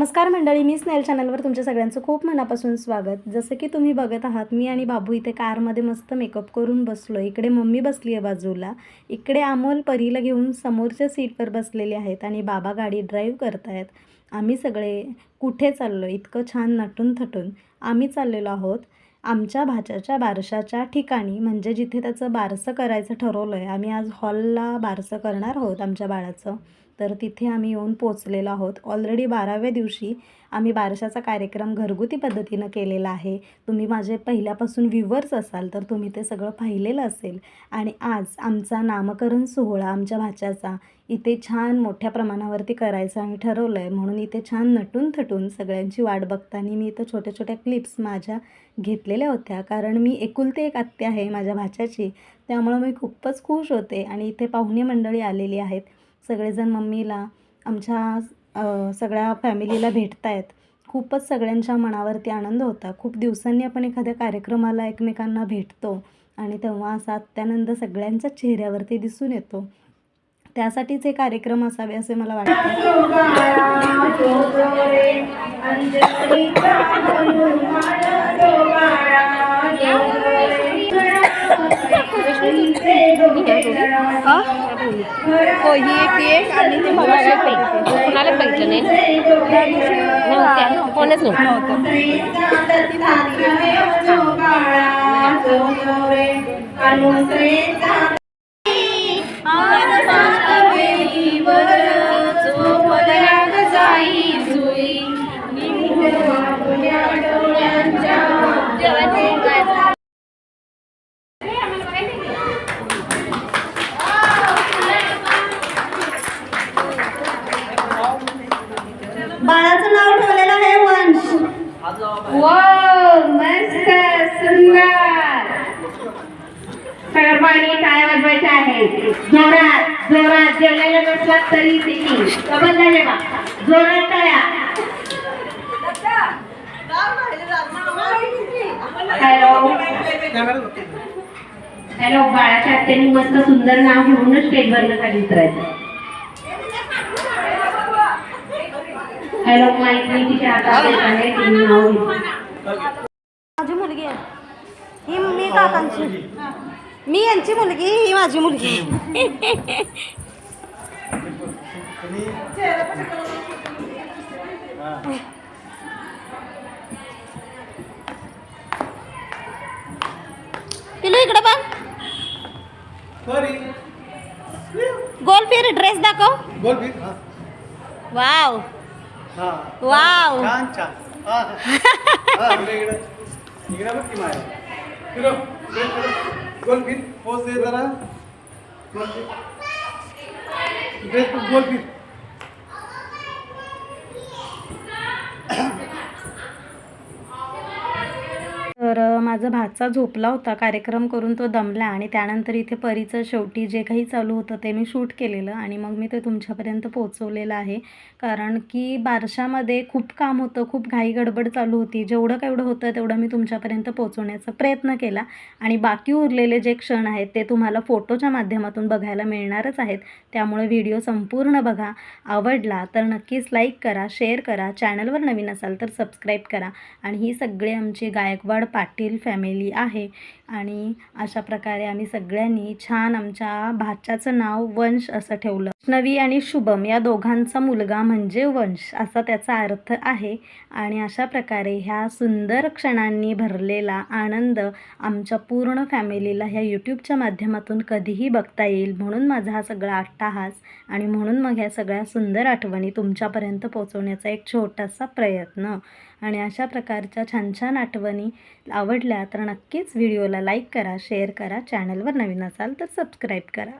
नमस्कार मंडळी मी स्नेल चॅनलवर तुमच्या सगळ्यांचं खूप मनापासून स्वागत. जसं की तुम्ही बघत आहात मी आणि बाबू इथे कारमध्ये मस्त मेकअप करून बसलो इकडे मम्मी बसली आहे बाजूला. इकडे अमोल परीला घेऊन समोरच्या सीटवर बसलेले आहेत आणि बाबा गाडी ड्राईव्ह करतायत. आम्ही सगळे कुठे चाललो इतकं छान नटून थटून आम्ही चाललेलो आहोत आमच्या भाच्याच्या बारशाच्या ठिकाणी. म्हणजे जिथे त्याचं बारसं करायचं ठरवलं आहे आम्ही आज हॉलला बारसं करणार आहोत आमच्या बाळाचं. तर तिथे आम्ही येऊन पोचलेलो आहोत. ऑलरेडी बाराव्या दिवशी आम्ही बारशाचा कार्यक्रम घरगुती पद्धतीनं केलेला आहे. तुम्ही माझे पहिल्यापासून व्ह्युअर्स असाल तर तुम्ही ते सगळं पाहिलेलं असेल. आणि आज आमचा नामकरण सोहळा आमच्या भाच्याचा इथे छान मोठ्या प्रमाणावरती करायचं आम्ही ठरवलं आहे म्हणून इथे छान नटून थटून सगळ्यांची वाट बघताना मी इथं छोट्या छोट्या क्लिप्स माझ्या घेतलेल्या होत्या. कारण मी एकुलते एक आत्या आहे माझ्या भाच्याची. त्यामुळं मी खूपच खुश होते. आणि इथे पाहुणे मंडळी आलेली आहेत. सगळेजण मम्मीला आमच्या सगळ्या फॅमिलीला भेटत आहेत खूपच सगळ्यांच्या मनावरती आनंद होता. खूप दिवसांनी आपण एखाद्या कार्यक्रमाला एकमेकांना भेटतो आणि तेव्हा असा अत्यानंद सगळ्यांच्याच चेहऱ्यावरती दिसून येतो. त्यासाठीच हे कार्यक्रम असावे असे मला वाटतं. हो. ही एक ती एक आणि ती नाही नव्हत्या कोणच नव्हतं मस्त सुंदर. सर्वांनी टाळ्या वाजवायच्या आहे? जोरात जोरात जेवलेलं नसलात तरी देखील समजलं जेव्हा जोरात टाळ्या हॅलो. हॅलो बाळाच्या आत्याने मस्त सुंदर नाव घेऊनच स्टेजवरनं खाली उतरायचं माहिती आहे नाव माझी मुलगी आहे. ही मी काकांची. मी यांची मुलगी ही माझी मुलगी. पिलू इकडे बघ. गोल फिर ड्रेस दाखव. हाँ. वाव. वाव. छान छान. इकडे. बघ की माया. फिरो. गोल फिर पोज दे जरा. गोल फिर गोल फिर तर अ, माझा भाचा झोपला होता. कार्यक्रम करून तो दमला आणि त्यानंतर इथे परीचं शेवटी जे काही चालू होतं ते मी शूट केलेलं आणि मग मी ते तुमच्यापर्यंत पोचवलेलं आहे. कारण की बारशामध्ये खूप काम होतं खूप घाई गडबड चालू होती. जेवढं केवढं होतं तेवढं मी तुमच्यापर्यंत पोचवण्याचा प्रयत्न केला आणि बाकी उरलेले जे क्षण आहेत ते तुम्हाला फोटोच्या माध्यमातून बघायला मिळणारच आहेत. त्यामुळे व्हिडिओ संपूर्ण बघा. आवडला तर नक्कीच लाईक करा शेअर करा. चॅनलवर नवीन असाल तर सबस्क्राईब करा. आणि ही सगळी आमची गायकवाड पाटील फॅमिली आहे. आणि अशा प्रकारे आम्ही सगळ्यांनी छान आमच्या भाच्याचं नाव वंश असं ठेवलं. नवी आणि शुभम या दोघांचा मुलगा म्हणजे वंश असा त्याचा अर्थ आहे. आणि अशा प्रकारे ह्या सुंदर क्षणांनी भरलेला आनंद आमच्या पूर्ण फॅमिलीला ह्या यूट्यूबच्या माध्यमातून कधीही बघता येईल म्हणून माझा हा सगळा अट्टाहास आणि म्हणून मग ह्या सगळ्या सुंदर आठवणी तुमच्यापर्यंत पोहोचवण्याचा एक छोटासा प्रयत्न. आणि अशा प्रकारच्या छान छान आठवणी आवडल्या तर नक्कीच व्हिडिओला लाईक करा शेअर करा चॅनलवर नवीन असाल तर सबस्क्राईब करा.